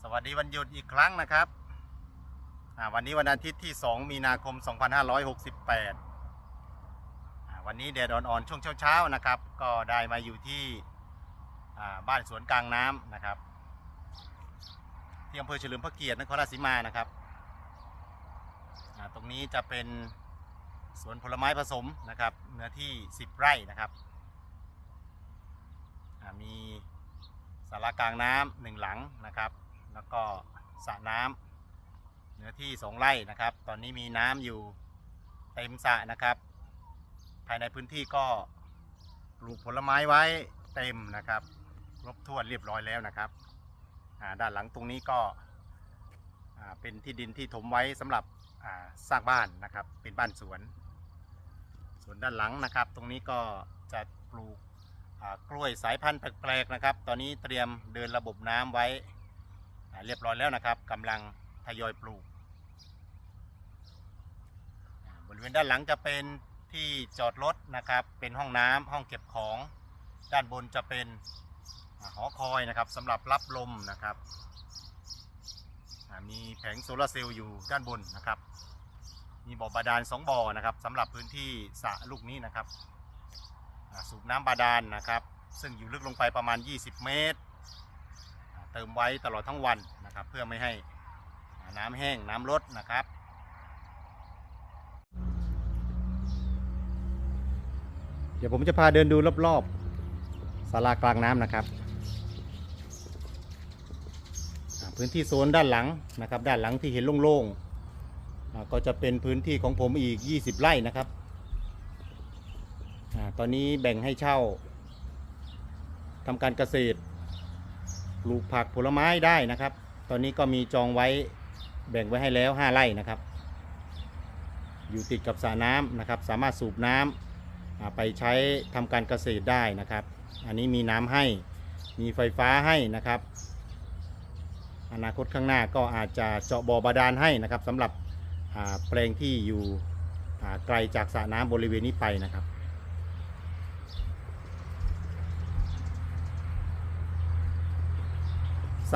สวัสดีวันหยุดอีกครั้งนะครับวันนี้วันอาทิตย์ที่ 2 มีนาคม 2568อ่าวันนี้แดดอ่อนๆช่วงเช้าๆนะครับ ก็ได้มาอยู่ที่บ้านสวนกลางน้ำนะครับ ที่อำเภอเฉลิมพระเกียรตินครราชสีมานะครับ ตรงนี้จะเป็นสวนผลไม้ผสมนะครับเนื้อที่ 10 ไร่นะครับ มีสารากลางน้ำหนึ่งหลังนะครับ แล้วก็สระน้ำเนื้อที่สองไร่นะครับ ตอนนี้มีน้ำอยู่เต็มสระนะครับ ภายในพื้นที่ก็ปลูกผลไม้ไว้เต็มนะครับครบถ้วนเรียบร้อยแล้วนะครับด้านหลังตรงนี้ก็เป็นที่ดินที่ถมไว้สำหรับสร้างบ้านนะครับ เป็นบ้านสวน ส่วนด้านหลังนะครับ ตรงนี้ก็จะปลูกกล้วยสายพันธุ์แปลกๆนะครับ ตอนนี้เตรียมเดินระบบน้ำไว้ เรียบร้อยแล้วนะครับกำลังทยอยปลูก บริเวณด้านหลังจะเป็นที่จอดรถนะครับ เป็นห้องน้ำห้องเก็บของ ด้านบนจะเป็นหอคอยนะครับสำหรับรับลมนะครับมีแผงโซลาร์เซลล์อยู่ด้านบนนะครับ มีบ่อบาดาลสองบ่อนะครับสำหรับพื้นที่สระลูกนี้นะครับ สูบน้ำบาดาลนะครับ ซึ่งอยู่ลึกลงไปประมาณ 20 เมตร เติมไว้ตลอดทั้งวันนะครับ เพื่อไม่ให้น้ำแห้งน้ำลดนะครับเดี๋ยวผมจะพาเดินดูรอบๆศาลากลางน้ำนะครับ พื้นที่โซนด้านหลังนะครับ ด้านหลังที่เห็นโล่งๆก็จะเป็นพื้นที่ของผมอีก 20 ไร่นะครับอตอนนี้แบ่งให้เช่าทำการเกษตร ปลูกผักผลไม้ได้นะครับ ตอนนี้ก็มีจองไว้แบ่งไว้ให้แล้ว 5 ไร่นะครับ อยู่ติดกับสระน้ำนะครับ สามารถสูบน้ำไปใช้ทำการเกษตรได้นะครับ อันนี้มีน้ำให้มีไฟฟ้าให้นะครับ อนาคตข้างหน้าก็อาจจะเจาะบ่อบาดาลให้นะครับสำหรับแปลงที่อยู่ไกลจากสระน้ำบริเวณนี้ไปนะครับ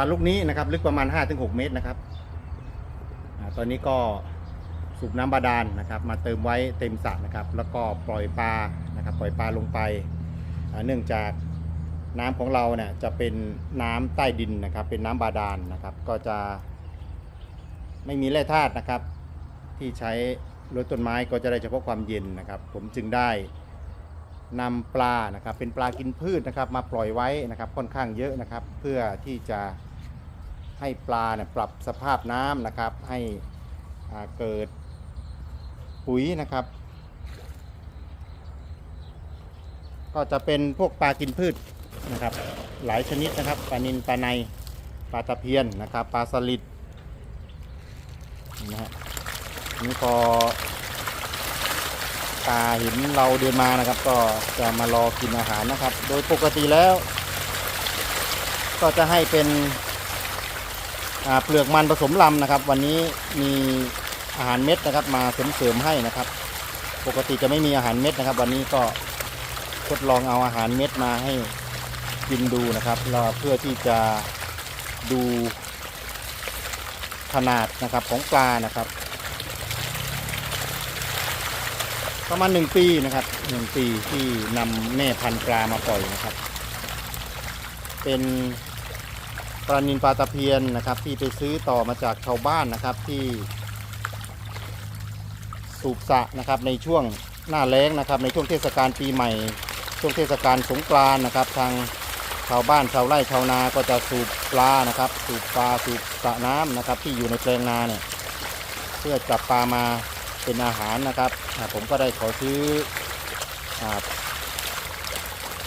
สระลูกนี้นะครับ ลึกประมาณ 5-6 เมตรนะครับอตอนนี้ก็สูบน้ำบาดาลนะครับ มาเติมไว้เต็มสระนะครับ แล้วก็ปล่อยปลานะครับ ปล่อยปลาลงไปเนื่องจากน้ำของเราเนี่ยจะเป็นน้ำใต้ดินนะครับ เป็นน้ำบาดาลนะครับ ก็จะไม่มีแร่ธาตุนะครับ ที่ใช้รดต้นไม้ก็จะได้เฉพาะความเย็นนะครับ ผมจึงได้นำปลานะครับ เป็นปลากินพืชนะครับ มาปล่อยไว้นะครับค่อนข้างเยอะนะครับ เพื่อที่จะ ให้ปลาเนี่ยปรับสภาพน้ำนะครับ ให้เกิดปุ๋ยนะครับ ก็จะเป็นพวกปลากินพืชนะครับ หลายชนิดนะครับปลานิลปลาในปลาตะเพียนนะครับ ปลาสลิดนะฮะนี่พอปลาเห็นเราเดินมานะครับ ก็จะมารอกินอาหารนะครับ โดยปกติแล้ว ก็จะให้เป็น เปลือกมันผสมลำนะครับ วันนี้มีอาหารเม็ดนะครับ มาเสริมๆให้นะครับ ปกติจะไม่มีอาหารเม็ดนะครับ วันนี้ก็ทดลองเอาอาหารเม็ดมาให้กินดูนะครับแล้วเพื่อที่จะดูขนาดนะครับของปลานะครับ ประมาณหนึ่งปีนะครับหนึ่งปีที่นำแม่พันธุ์ปลามาปล่อยนะครับ เป็น ปลานินปลาตะเพียนนะครับ ที่ไปซื้อต่อมาจากชาวบ้านนะครับที่สูบสะนะครับในช่วงหน้าแล้งนะครับในช่วงเทศกาลปีใหม่ ช่วงเทศกาลสงกรานนะครับ ทางชาวบ้านชาวไร่ชาวนาก็จะสูบปลานะครับ สูบปลาสูบสระน้ำนะครับ ที่อยู่ในแปลงนาเนี่ยเพื่อจับปลามาเป็นอาหารนะครับผมก็ได้ขอซื้ออา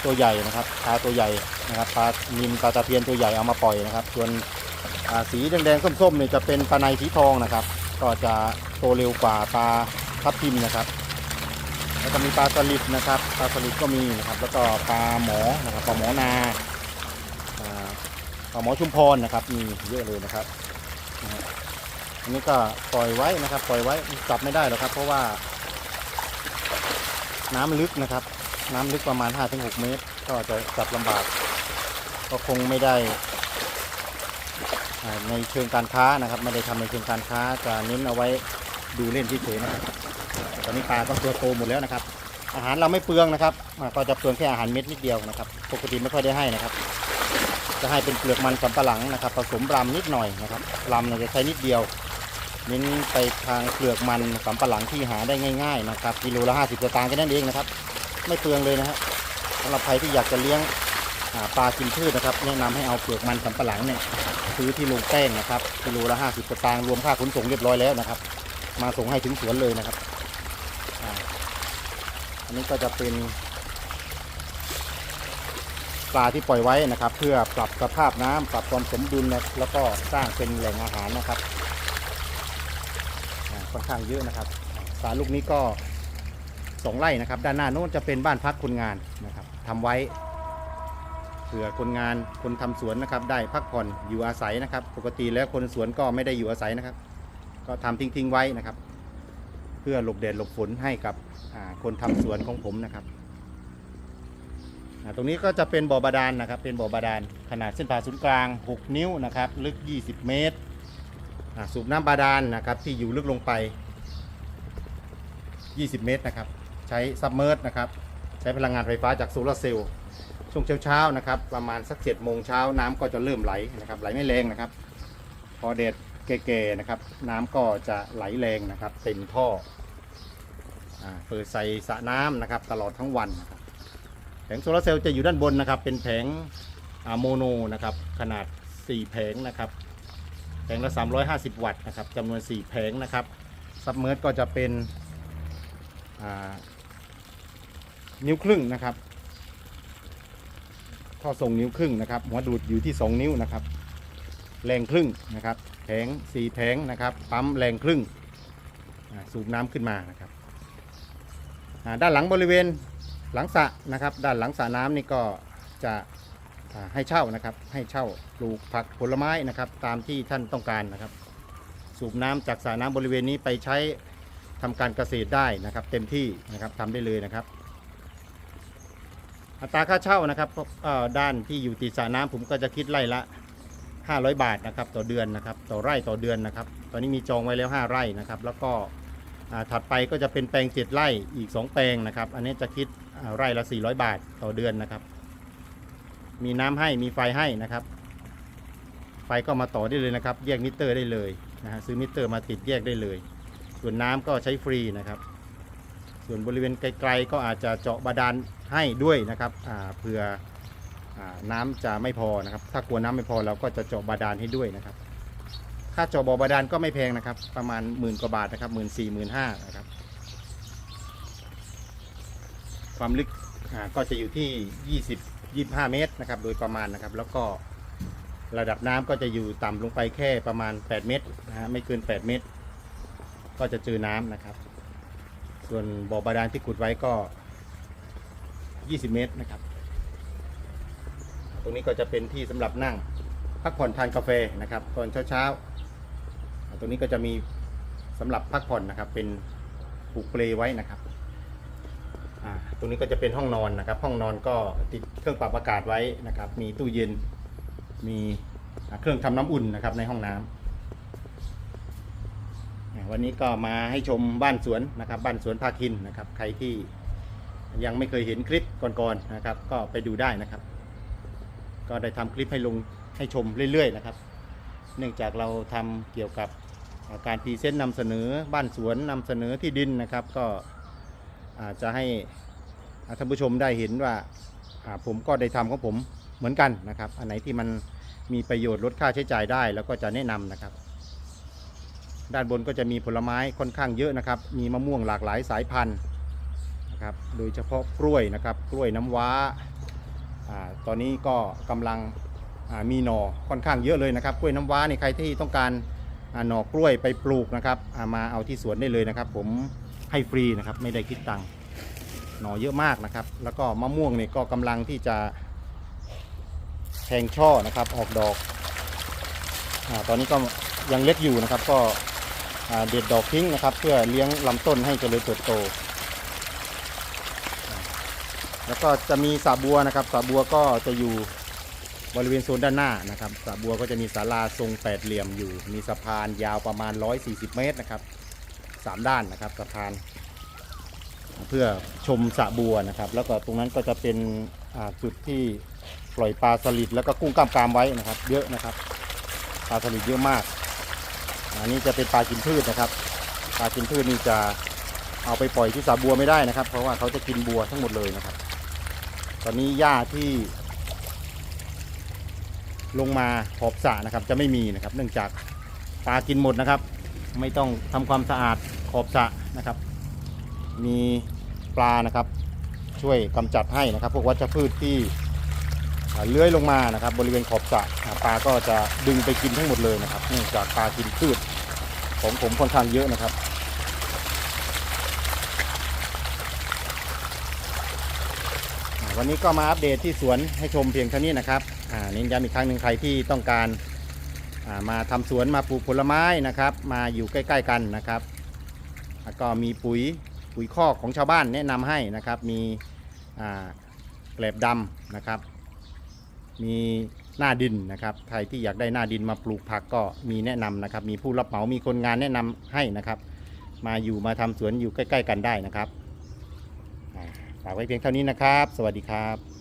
ตัวใหญ่นะครับปลาตัวใหญ่นะครับปลานินปลาตะเพียนตัวใหญ่เอามาปล่อยนะครับ ส่วนสีแดงๆส้มๆเนี่ยจะเป็นปลาในสีทองนะครับ ก็จะโตเร็วกว่าปลาทับทิมนะครับ แล้วก็มีปลาสลิดนะครับ ปลาสลิดก็มีนะครับ แล้วก็ปลาหมอนะครับปลาหมอนาปลาหมอชุมพรนะครับ มีเยอะเลยนะครับอันนี้ก็ปล่อยไว้นะครับ ปล่อยไว้จับไม่ได้หรอกครับ เพราะว่า น้ำลึกนะครับ น้ำลึกประมาณ5-6เมตร ก็จะจับลำบาก ก็คงไม่ได้ในเชิงการค้านะครับ ไม่ได้ทำในเชิงการค้าจะเน้นเอาไว้ดูเล่นเฉยๆนะครับตอนนี้ปลาก็ตัวโตหมดแล้วนะครับ อาหารเราไม่เปลืองนะครับอ่าก็จะเปลืองแค่อาหารเม็ดนิดเดียวนะครับ ปกติไม่ค่อยได้ให้นะครับ จะให้เป็นเปลือกมันสำปะหลังนะครับ ผสมรำนิดหน่อยนะครับรำเนี่ยจะใช้นิดเดียวเน้นไปทางเปลือกมันสำปะหลังที่หาได้ง่าย ๆ นะครับกิโลละ50สตางค์แค่นั้นเองนะครับ ไม่เปลืองเลยนะฮะสำหรับใครที่อยากจะเลี้ยง ปลากินพืชนะครับ แนะนำให้เอาเปลือกมันสำปะหลังเนี่ยซื้อที่โรงแป้งนะครับกิโลละ50สตางค์รวมค่าขนส่งเรียบร้อยแล้วนะครับ มาส่งให้ถึงสวนเลยนะครับอันนี้ก็จะเป็นปลาที่ปล่อยไว้นะครับ เพื่อปรับสภาพน้ำปรับความสมดุลนะแล้วก็สร้างเป็นแหล่งอาหารนะครับค่อนข้างเยอะนะครับสาลูกนี้ก็สองไร่นะครับ ด้านหน้าโน้นจะเป็นบ้านพักคนงานนะครับทำไว้ เผื่อคนงานคนทำสวนนะครับ ได้พักผ่อนอยู่อาศัยนะครับ ปกติแล้วคนสวนก็ไม่ได้อยู่อาศัยนะครับ ก็ทำทิ้งๆไว้นะครับ เพื่อหลบแดดหลบฝนให้กับคนทำสวนของผมนะครับตรงนี้ก็จะเป็นบ่อบาดาลนะครับ เป็นบ่อบาดาลขนาดเส้นผ่าศูนย์กลาง 6 นิ้วนะครับ ลึก 20 เมตรสูบน้ำบาดาลนะครับ ที่อยู่ลึกลงไป 20 เมตรนะครับ ใช้ซับเมอร์นะครับ ใช้พลังงานไฟฟ้าจากโซลาร์เซลล์ ช่วงเช้าๆนะครับ ประมาณสักเจ็ดโมงเช้าน้ำก็จะเริ่มไหลนะครับ ไหลไม่แรงนะครับ พอเด็ดแก่ๆนะครับ น้ำก็จะไหลแรงนะครับเต็มท่ออาเปิดใส่สระน้ำนะครับ ตลอดทั้งวันนะครับแผงโซลาร์เซลล์จะอยู่ด้านบนนะครับ เป็นแผงอ่าโมโนนะครับ ขนาด 4 แผงนะครับ แผงละ 350 วัตต์นะครับจำนวน 4 แผงนะครับ ซับเมอร์ก็จะเป็นอ่านิ้วครึ่งนะครับ ท่อส่งนิ้วครึ่งนะครับ หัวดูดอยู่ที่ 2 นิ้วนะครับ แรงครึ่งนะครับแผงสี่แผงนะครับ ปั๊มแรงครึ่ง สูบน้ำขึ้นมานะครับ ด้านหลังบริเวณหลังสระนะครับ ด้านหลังสระน้ำนี่ก็จะให้เช่านะครับ ให้เช่าปลูกผักผลไม้นะครับ ตามที่ท่านต้องการนะครับ สูบน้ำจากสระน้ำบริเวณนี้ไปใช้ทำการเกษตรได้นะครับ เต็มที่นะครับทำได้เลยนะครับ อัตราค่าเช่านะครับเอ่อด้านที่อยู่ติดสระน้ำผมก็จะคิดไร่ละ 500 บาทนะครับต่อเดือนนะครับต่อไร่ต่อเดือนนะครับ ตอนนี้มีจองไว้แล้ว 5 ไร่นะครับ แล้วก็ถัดไปก็จะเป็นแปลง7ไร่อีก 2 แปลงนะครับ อันนี้จะคิดไร่ละ 400 บาทต่อเดือนนะครับ มีน้ำให้มีไฟให้นะครับ ไฟก็มาต่อได้เลยนะครับ แยกมิเตอร์ได้เลยนะฮะซื้อมิเตอร์มาติดแยกได้เลย ส่วนน้ำก็ใช้ฟรีนะครับ ส่วนบริเวณไกลๆก็อาจจะเจาะบาดาลให้ด้วยนะครับเผื่ออน้ำจะไม่พอนะครับ ถ้ากลัวน้ำไม่พอเราก็จะเจาะบาดาลให้ด้วยนะครับ ค่าเจาะบ่อบาดาลก็ไม่แพงนะครับ ประมาณหมื่นกว่าบาทนะครับหมื่นสี่หมื่นห้านะครับ ความลึกก็จะอยู่ที่ 20 25 เมตรนะครับ โดยประมาณนะครับ แล้วก็ระดับน้ำก็จะอยู่ต่ำลงไปแค่ประมาณ 8 เมตรนะฮะไม่เกิน 8 เมตร ก็จะเจอน้ำนะครับ ส่วนบ่อบาดาลที่ขุดไว้ก็ 20 เมตรนะครับ ตรงนี้ก็จะเป็นที่สำหรับนั่ง พักผ่อนทานกาแฟนะครับตอนเช้าๆ ตรงนี้ก็จะมีสำหรับพักผ่อนนะครับ เป็นผูกเปลไว้นะครับอ่าตรงนี้ก็จะเป็นห้องนอนนะครับ ห้องนอนก็ติดเครื่องปรับอากาศไว้นะครับ มีตู้เย็น มีเครื่องทำน้ำอุ่นนะครับในห้องน้ำอ่า วันนี้ก็มาให้ชมบ้านสวนนะครับ บ้านสวนภาคินนะครับ ใครที่ยังไม่เคยเห็นคลิปก่อนๆนะครับ ก็ไปดูได้นะครับ ก็ได้ทำคลิปให้ลงให้ชมเรื่อยๆนะครับ เนื่องจากเราทำเกี่ยวกับการพรีเซนต์นำเสนอบ้านสวนนำเสนอที่ดินนะครับ ก็อาจจะให้ท่านผู้ชมได้เห็นว่าผมก็ได้ทำของผมเหมือนกันนะครับ อันไหนที่มันมีประโยชน์ลดค่าใช้จ่ายได้ แล้วก็จะแนะนำนะครับ ด้านบนก็จะมีผลไม้ค่อนข้างเยอะนะครับ มีมะม่วงหลากหลายสายพันธุ์นะครับ โดยเฉพาะกล้วยนะครับ กล้วยน้ำว้าอตอนนี้ก็กำลังมีหน่อค่อนข้างเยอะเลยนะครับ กล้วยน้ำว้านี่ใครที่ต้องการหน่อกล้วยไปปลูกนะครับามาเอาที่สวนได้เลยนะครับ ผมให้ฟรีนะครับไม่ได้คิดตังค์หน่อเยอะมากนะครับ แล้วก็มะม่วงเนี่ยก็กำลังที่จะแทงช่อนะครับออกดอกอตอนนี้ก็ยังเล็กอยู่นะครับก็ เด็ดดอกทิ้งนะครับ เพื่อเลี้ยงลำต้นให้เจริญเติบโต แล้วก็จะมีสาบัวนะครับสาบัวก็จะอยู่บริเวณโซนด้านหน้านะครับสระบัวก็จะมีศาลาทรงแปดเหลี่ยมอยู่ มีสะพานยาวประมาณ 140 เมตรนะครับสามด้านนะครับสะพาน เพื่อชมสระบัวนะครับ แล้วก็ตรงนั้นก็จะเป็นจุดที่ปล่อยปลาสลิดแล้วก็กุ้งกล้ามกรามไว้นะครับ เยอะนะครับ ปลาสลิดเยอะมาก อันนี้จะเป็นปลากินพืชนะครับ ปลากินพืชนี่จะเอาไปปล่อยที่สระบัวไม่ได้นะครับ เพราะว่าเขาจะกินบัวทั้งหมดเลยนะครับ ตอนนี้หญ้าที่ ลงมาขอบสระนะครับ จะไม่มีนะครับ เนื่องจากปลากินหมดนะครับ ไม่ต้องทำความสะอาดขอบสระนะครับ มีปลานะครับ ช่วยกำจัดให้นะครับ พวกวัชพืชที่ เลื้อยลงมานะครับบริเวณขอบสระปลาก็จะดึงไปกินทั้งหมดเลยนะครับเนื่องจากปลากินพืชของผมค่อนข้างเยอะนะครับ วันนี้ก็มาอัปเดตที่สวนให้ชมเพียงเท่านี้นะครับเน้นย้ำอีกครั้งหนึ่งใครที่ต้องการมาทำสวนมาปลูกผลไม้นะครับ มาอยู่ใกล้ ๆกันนะครับแล้วก็มีปุ๋ยปุ๋ยคอกของชาวบ้านแนะนำให้นะครับ มีแกลบดำนะครับ มีหน้าดินนะครับใครที่อยากได้หน้าดินมาปลูกผักก็มีแนะนำนะครับ มีผู้รับเหมามีคนงานแนะนำให้นะครับ มาอยู่มาทำสวนอยู่ใกล้ ๆ กันได้นะครับฝากไว้เพียงเท่านี้นะครับ สวัสดีครับ